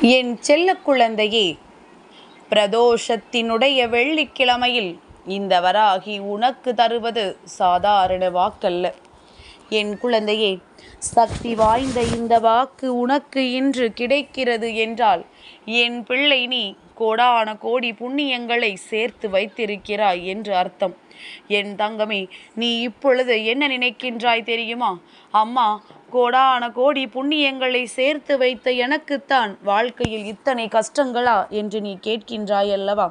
என் செல்ல குழந்தையே பிரதோஷத்தினுடைய வெள்ளிக்கிழமையில் இந்த வராகி உனக்கு தருவது சாதாரண வாக்கல்ல. என் குழந்தையே சக்தி வாய்ந்த இந்த வாக்கு உனக்கு இன்று கிடைக்கிறது என்றால் என் பிள்ளை நீ கோடான கோடி புண்ணியங்களை சேர்த்து வைத்திருக்கிறாய் என்று அர்த்தம். என் தங்கமே நீ இப்பொழுது என்ன நினைக்கின்றாய் தெரியுமா? அம்மா கோடான கோடி புண்ணியங்களை சேர்த்து வைத்த எனக்குத்தான் வாழ்க்கையில் இத்தனை கஷ்டங்களா என்று நீ கேட்கின்றாய் அல்லவா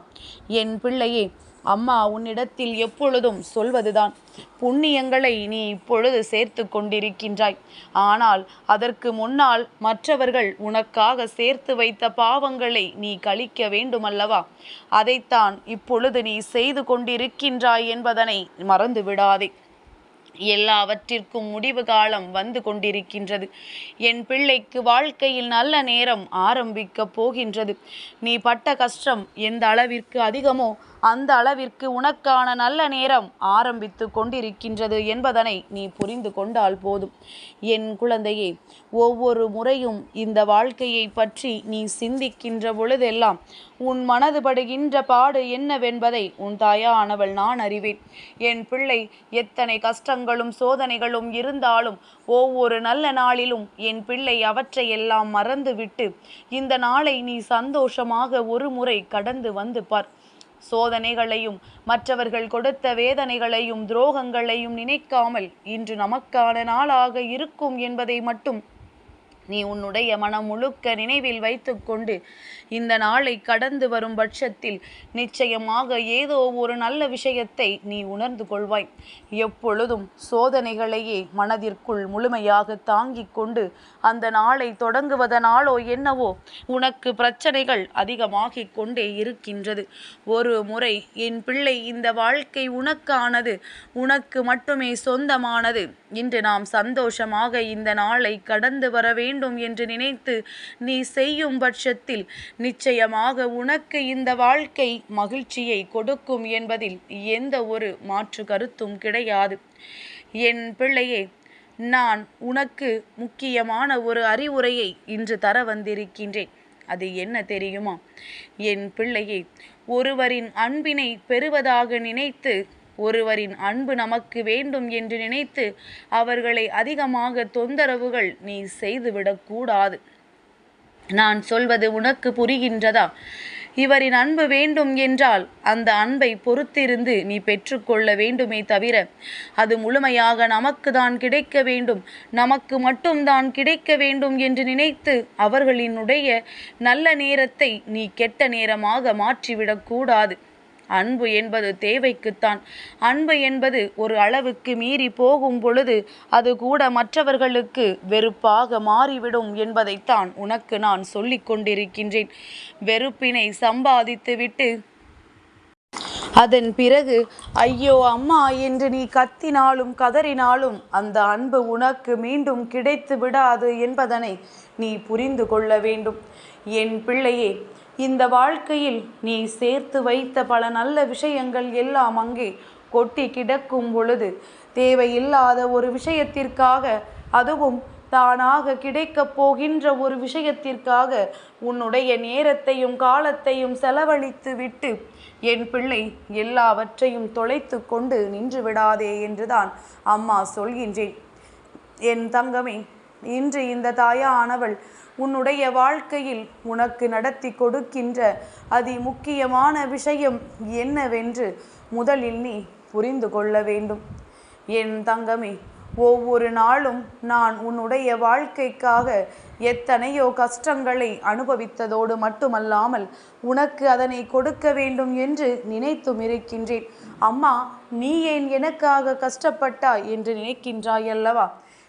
என் பிள்ளையே அம்மா உன்னிடத்தில் எப்பொழுதும் சொல்வதுதான். புண்ணியங்களை நீ இப்பொழுது சேர்த்து கொண்டிருக்கின்றாய். ஆனால் அதற்கு முன்னால் மற்றவர்கள் உனக்காக சேர்த்து வைத்த பாவங்களை நீ கழிக்க வேண்டுமல்லவா? அதைத்தான் இப்பொழுது நீ செய்து கொண்டிருக்கின்றாய் என்பதனை மறந்து விடாதே எல்லாவற்றிற்கும் முடிவு காலம் வந்து கொண்டிருக்கின்றது. என் பிள்ளைக்கு வாழ்க்கையில் நல்ல நேரம் ஆரம்பிக்கப் போகின்றது. நீ பட்ட கஷ்டம் எந்த அளவிற்கு அதிகமோ அந்த அளவிற்கு உனக்கான நல்ல நேரம் ஆரம்பித்து கொண்டிருக்கின்றது என்பதனை நீ புரிந்து கொண்டால் போதும். என் குழந்தையே ஒவ்வொரு முறையும் இந்த வாழ்க்கையை பற்றி நீ சிந்திக்கின்ற பொழுதெல்லாம் உன் மனது படுகின்ற பாடு என்னவென்பதை உன் தாயானவள் நான் அறிவேன். என் பிள்ளை எத்தனை துன்பங்களும் சோதனைகளும் இருந்தாலும் ஒவ்வொரு நல்ல நாளிலும் என் பிள்ளை அவற்றையெல்லாம் மறந்துவிட்டு இந்த நாளை நீ சந்தோஷமாக ஒரு முறை கடந்து வந்து பார். சோதனைகளையும் மற்றவர்கள் கொடுத்த வேதனைகளையும் துரோகங்களையும் நினைக்காமல் இன்று நமக்கான நாளாக இருக்கும் என்பதை மட்டும் நீ உன்னுடைய மனம் முழுக்க நினைவில் வைத்துக்கொண்டு இந்த நாளை கடந்து வரும் பட்சத்தில் நிச்சயமாக ஏதோ ஒரு நல்ல விஷயத்தை நீ உணர்ந்து கொள்வாய். எப்பொழுதும் சோதனைகளையே மனதிற்குள் முழுமையாக தாங்கிக் கொண்டு அந்த நாளை தொடங்குவதனாலோ என்னவோ உனக்கு பிரச்சனைகள் அதிகமாகிக் கொண்டே இருக்கின்றது. ஒரு முறை என் பிள்ளை இந்த வாழ்க்கை உனக்கானது உனக்கு மட்டுமே சொந்தமானது. இன்று நாம் சந்தோஷமாக இந்த நாளை கடந்து வர வேண்டும் என்று நினைத்து நீ செய்யும் பட்சத்தில் நிச்சயமாக உனக்கு இந்த வாழ்க்கை மகிழ்ச்சியை கொடுக்கும் என்பதில் எந்த ஒரு மாற்று கருத்தும் கிடையாது. என் பிள்ளையே நான் உனக்கு முக்கியமான ஒரு அறிவுரையை இன்று தர வந்திருக்கின்றேன். அது என்ன தெரியுமா? என் பிள்ளையே ஒருவரின் அன்பினை பெறுவதாக நினைத்து ஒருவரின் அன்பு நமக்கு வேண்டும் என்று நினைத்து அவர்களை அதிகமாக தொந்தரவுகள் நீ செய்துவிடக்கூடாது நான் சொல்வது உனக்கு புரிகின்றதா? இவரின் அன்பு வேண்டும் என்றால் அந்த அன்பை பொறுத்திருந்து நீ பெற்றுக்கொள்ள வேண்டுமே தவிர அது முழுமையாக நமக்கு தான் கிடைக்க வேண்டும் நமக்கு மட்டும்தான் கிடைக்க வேண்டும் என்று நினைத்து அவர்களினுடைய நல்ல நேரத்தை நீ கெட்ட நேரமாக மாற்றிவிடக்கூடாது அன்பு என்பது தேவைக்குத்தான். அன்பு என்பது ஒரு அளவுக்கு மீறி போகும் பொழுது அது கூட மற்றவர்களுக்கு வெறுப்பாக மாறிவிடும் என்பதைத்தான் உனக்கு நான் சொல்லிக் கொண்டிருக்கின்றேன். வெறுப்பினை சம்பாதித்துவிட்டு அதன் பிறகு ஐயோ அம்மா என்று நீ கத்தினாலும் கதறினாலும் அந்த அன்பு உனக்கு மீண்டும் கிடைத்து விடாது என்பதனை நீ புரிந்து கொள்ள வேண்டும். என் பிள்ளையே இந்த வாழ்க்கையில் நீ சேர்த்து வைத்த பல நல்ல விஷயங்கள் எல்லாம் அங்கே கொட்டி கிடக்கும் பொழுது தேவையில்லாத ஒரு விஷயத்திற்காக அதுவும் தானாக கிடைக்கப் போகின்ற ஒரு விஷயத்திற்காக உன்னுடைய நேரத்தையும் காலத்தையும் செலவழித்து விட்டு என் பிள்ளை எல்லாவற்றையும் தொலைத்து கொண்டு நின்று விடாதே என்றுதான் அம்மா சொல்கின்றேன். என் தங்கமே இன்று இந்த தாயானவள் உன்னுடைய வாழ்க்கையில் உனக்கு நடத்தி கொடுக்கின்ற அதி முக்கியமான விஷயம் என்னவென்று முதலில் நீ புரிந்து கொள்ள வேண்டும். என் தங்கமே ஒவ்வொரு நாளும் நான் உன்னுடைய வாழ்க்கைக்காக எத்தனையோ கஷ்டங்களை அனுபவித்ததோடு மட்டுமல்லாமல் உனக்கு அதனை கொடுக்க வேண்டும் என்று நினைத்தும் இருக்கின்றேன். அம்மா நீ ஏன் எனக்காக கஷ்டப்பட்டாய் என்று நினைக்கின்றாய் அல்லவா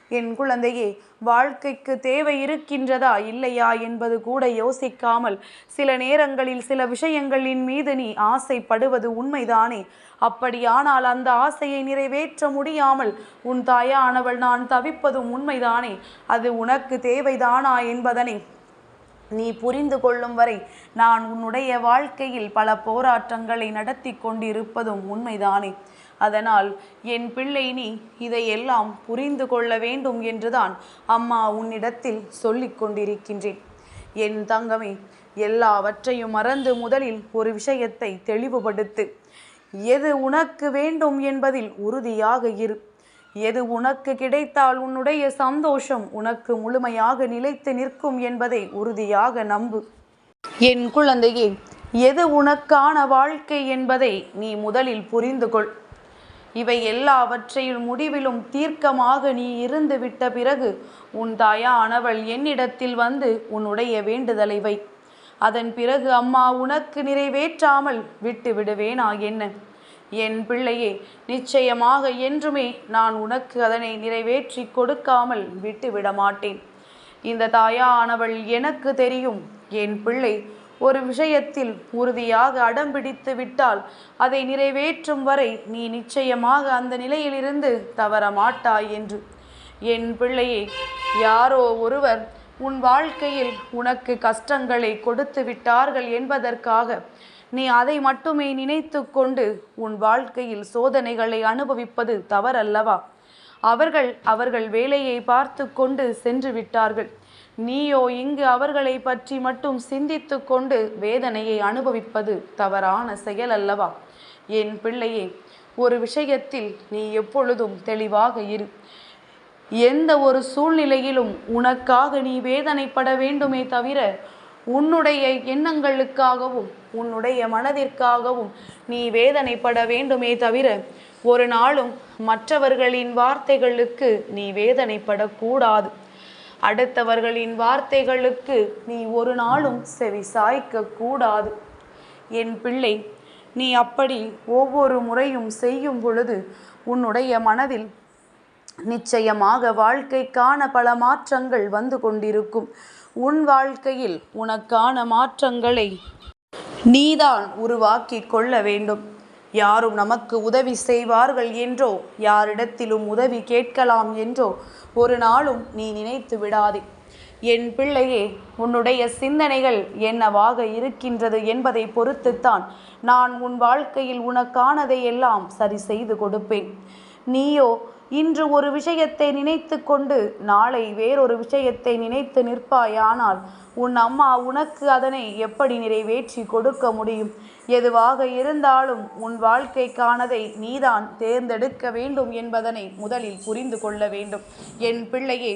என் குழந்தையே வாழ்க்கைக்கு தேவை இருக்கின்றதா இல்லையா என்பது கூட யோசிக்காமல் சில நேரங்களில் சில விஷயங்களின் மீது நீ ஆசைப்படுவது உண்மைதானே? அப்படியானால் அந்த ஆசையை நிறைவேற்ற முடியாமல் உன் தாயானவள் நான் தவிப்பதும் உண்மைதானே? அது உனக்கு தேவைதானா என்பதனை நீ புரிந்து கொள்ளும் வரை நான் உன்னுடைய வாழ்க்கையில் பல போராட்டங்களை நடத்தி கொண்டிருப்பதும் உண்மைதானே? அதனால் என் பிள்ளை நீ இதையெல்லாம் புரிந்து கொள்ள வேண்டும் என்றுதான் அம்மா உன்னிடத்தில் சொல்லிக் கொண்டிருக்கின்றேன். என் தங்கமே எல்லாவற்றையும் மறந்து முதலில் ஒரு விஷயத்தை தெளிவுபடுத்து. எது உனக்கு வேண்டும் என்பதில் உறுதியாக இரு. எது உனக்கு கிடைத்தால் உன்னுடைய சந்தோஷம் உனக்கு முழுமையாக நிலைத்து நிற்கும் என்பதை உறுதியாக நம்பு. என் குழந்தையே எது உனக்கான வாழ்க்கை என்பதை நீ முதலில் புரிந்து கொள் இவை எல்லாவற்றையும் முடிவிலும் தீர்க்கமாக நீ இருந்து விட்ட பிறகு உன் தாயானவள் என்னிடத்தில் வந்து உன்னுடைய வேண்டுதலை வை. அதன் பிறகு அம்மா உனக்கு நிறைவேற்றாமல் விட்டு விடுவேனா என்ன? என் பிள்ளையே நிச்சயமாக என்றுமே நான் உனக்கு அதனை நிறைவேற்றி கொடுக்காமல் விட்டு விட மாட்டேன் இந்த தாயானவள் எனக்கு தெரியும் என் பிள்ளை ஒரு விஷயத்தில் உறுதியாக அடம் பிடித்து விட்டால் அதை நிறைவேற்றும் வரை நீ நிச்சயமாக அந்த நிலையிலிருந்து தவற மாட்டாய் என்று. என் பிள்ளையே யாரோ ஒருவர் உன் வாழ்க்கையில் உனக்கு கஷ்டங்களை கொடுத்து விட்டார்கள் என்பதற்காக நீ அதை மட்டுமே நினைத்து கொண்டு உன் வாழ்க்கையில் சோதனைகளை அனுபவிப்பது தவறல்லவா? அவர்கள் அவர்கள் வேலையை பார்த்து கொண்டு சென்று விட்டார்கள். நீயோ இங்கு அவர்களை பற்றி மட்டும் சிந்தித்து கொண்டு வேதனையை அனுபவிப்பது தவறான செயல் அல்லவா என் பிள்ளையே ஒரு விஷயத்தில் நீ எப்பொழுதும் தெளிவாக இரு. எந்த ஒரு சூழ்நிலையிலும் உனக்காக நீ வேதனைப்பட வேண்டுமே தவிர உன்னுடைய எண்ணங்களுக்காகவும் உன்னுடைய மனதிற்காகவும் நீ வேதனைப்பட வேண்டுமே தவிர ஒரு நாளும் மற்றவர்களின் வார்த்தைகளுக்கு நீ வேதனைப்படக்கூடாது. அடுத்தவர்களின் வார்த்தைகளுக்கு நீ ஒரு நாளும் செவி சாய்க்க கூடாது. என் பிள்ளை நீ அப்படி ஒவ்வொரு முறையும் செய்யும் பொழுது உன்னுடைய மனதில் நிச்சயமாக வாழ்க்கைக்கான பல மாற்றங்கள் வந்து கொண்டிருக்கும். உன் வாழ்க்கையில் உனக்கான மாற்றங்களை நீதான் உருவாக்கி கொள்ள வேண்டும். யாரும் நமக்கு உதவி செய்வார்கள் என்றோ? யாரிடத்திலும் உதவி கேட்கலாம் என்றோ? ஒரு நாளும் நீ நினைத்து விடாதே. என் பிள்ளையே உன்னுடைய சிந்தனைகள் என்னவாக இருக்கின்றது என்பதை பொறுத்துத்தான் நான் உன் வாழ்க்கையில் உனக்கானதை எல்லாம் சரி செய்து கொடுப்பேன். நீயோ இன்று ஒரு விஷயத்தை நினைத்து கொண்டு நாளை வேறொரு விஷயத்தை நினைத்து நிற்பாயானால் உன் அம்மா உனக்கு அதனை எப்படி நிறைவேற்றி கொடுக்க முடியும்? எதுவாக இருந்தாலும் உன் வாழ்க்கைக்கானதை நீதான் தேர்ந்தெடுக்க வேண்டும் என்பதனை முதலில் புரிந்து கொள்ள வேண்டும். என் பிள்ளையே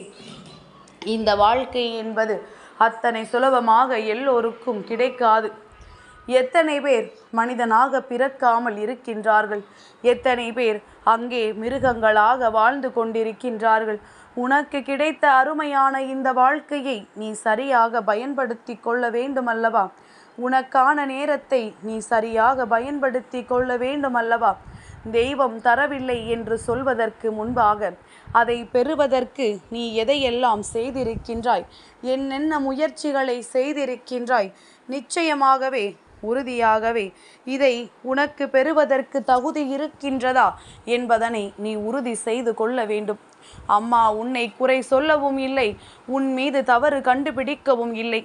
இந்த வாழ்க்கை என்பது அத்தனை சுலபமாக எல்லோருக்கும் கிடைக்காது. எத்தனை பேர் மனிதனாக பிறக்காமல் இருக்கின்றார்கள்? எத்தனை பேர் அங்கே மிருகங்களாக வாழ்ந்து கொண்டிருக்கின்றார்கள்? உனக்கு கிடைத்த அருமையான இந்த வாழ்க்கையை நீ சரியாக பயன்படுத்தி கொள்ள வேண்டும் அல்லவா உனக்கான நேரத்தை நீ சரியாக பயன்படுத்தி கொள்ள வேண்டும் அல்லவா தெய்வம் தரவில்லை என்று சொல்வதற்கு முன்பாக அதை பெறுவதற்கு நீ எதையெல்லாம் செய்திருக்கின்றாய்? என்னென்ன முயற்சிகளை செய்திருக்கின்றாய். நிச்சயமாகவே உறுதியாகவே இதை உனக்கு பெறுவதற்கு தகுதி இருக்கின்றதா என்பதனை நீ உறுதி செய்து கொள்ள வேண்டும். அம்மா உன்னை குறை சொல்லவும் இல்லை. உன் மீது தவறு கண்டுபிடிக்கவும் இல்லை.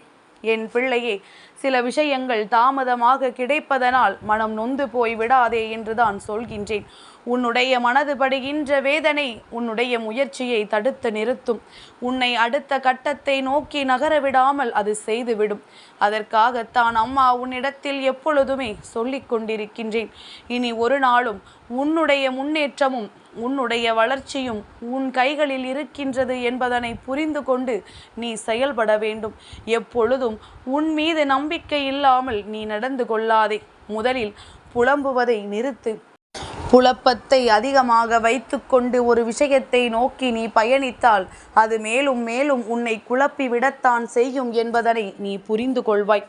என் பிள்ளையே சில விஷயங்கள் தாமதமாக கிடைப்பதனால் மனம் நொந்து போய் விடாதே என்றுதான் சொல்கின்றேன். உன்னுடைய மனது படுகின்ற வேதனை உன்னுடைய முயற்சியை தடுத்து நிறுத்தும். உன்னை அடுத்த கட்டத்தை நோக்கி நகர விடாமல் அது செய்துவிடும். அதற்காகத்தான் அம்மா உன்னிடத்தில் எப்பொழுதுமே சொல்லிக் கொண்டிருக்கின்றேன் இனி ஒரு நாளும் உன்னுடைய முன்னேற்றமும் உன்னுடைய வளர்ச்சியும் உன் கைகளில் இருக்கின்றது என்பதனை புரிந்து கொண்டு நீ செயல்பட வேண்டும். எப்பொழுதும் உன் மீது நம்பிக்கை இல்லாமல் நீ நடந்து கொள்ளாதே. முதலில் புலம்புவதை நிறுத்து. குழப்பத்தை அதிகமாக வைத்துக்கொண்டு ஒரு விஷயத்தை நோக்கி நீ பயணித்தால் அது மேலும் மேலும் உன்னை குழப்பி விடத்தான் செய்யும் என்பதனை நீ புரிந்து கொள்வாய்.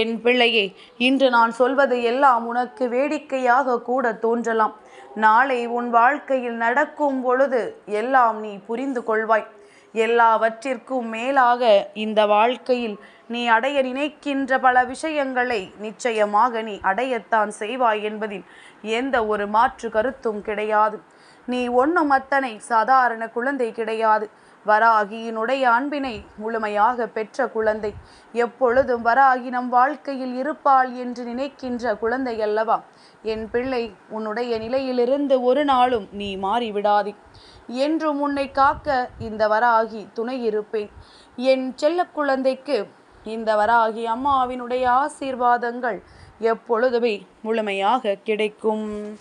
என் பிள்ளையே இன்று நான் சொல்வது எல்லாம் உனக்கு வேடிக்கையாக கூட தோன்றலாம். நாளை உன் வாழ்க்கையில் நடக்கும் பொழுது எல்லாம் நீ புரிந்து கொள்வாய். எல்லாவற்றிற்கும் மேலாக இந்த வாழ்க்கையில் நீ அடைய நினைக்கின்ற பல விஷயங்களை நிச்சயமாக நீ அடையத்தான் செய்வாய் என்பதில் எந்த ஒரு மாற்று கருத்தும் கிடையாது. நீ ஒன்றும் அத்தனை சாதாரண குழந்தை கிடையாது. வராகியினுடைய அன்பினை முழுமையாக பெற்ற குழந்தை. எப்பொழுதும் வராகி நம் வாழ்க்கையில் இருப்பாள் என்று நினைக்கின்ற குழந்தை அல்லவா? என் பிள்ளை உன்னுடைய நிலையிலிருந்து ஒரு நாளும் நீ மாறிவிடாதே. என்றும் உன்னை காக்க இந்த வராகி துணை இருப்பேன். என் செல்ல குழந்தைக்கு இந்த வராகி அம்மாவினுடைய ஆசீர்வாதங்கள் எப்பொழுதுமே முழுமையாக கிடைக்கும்.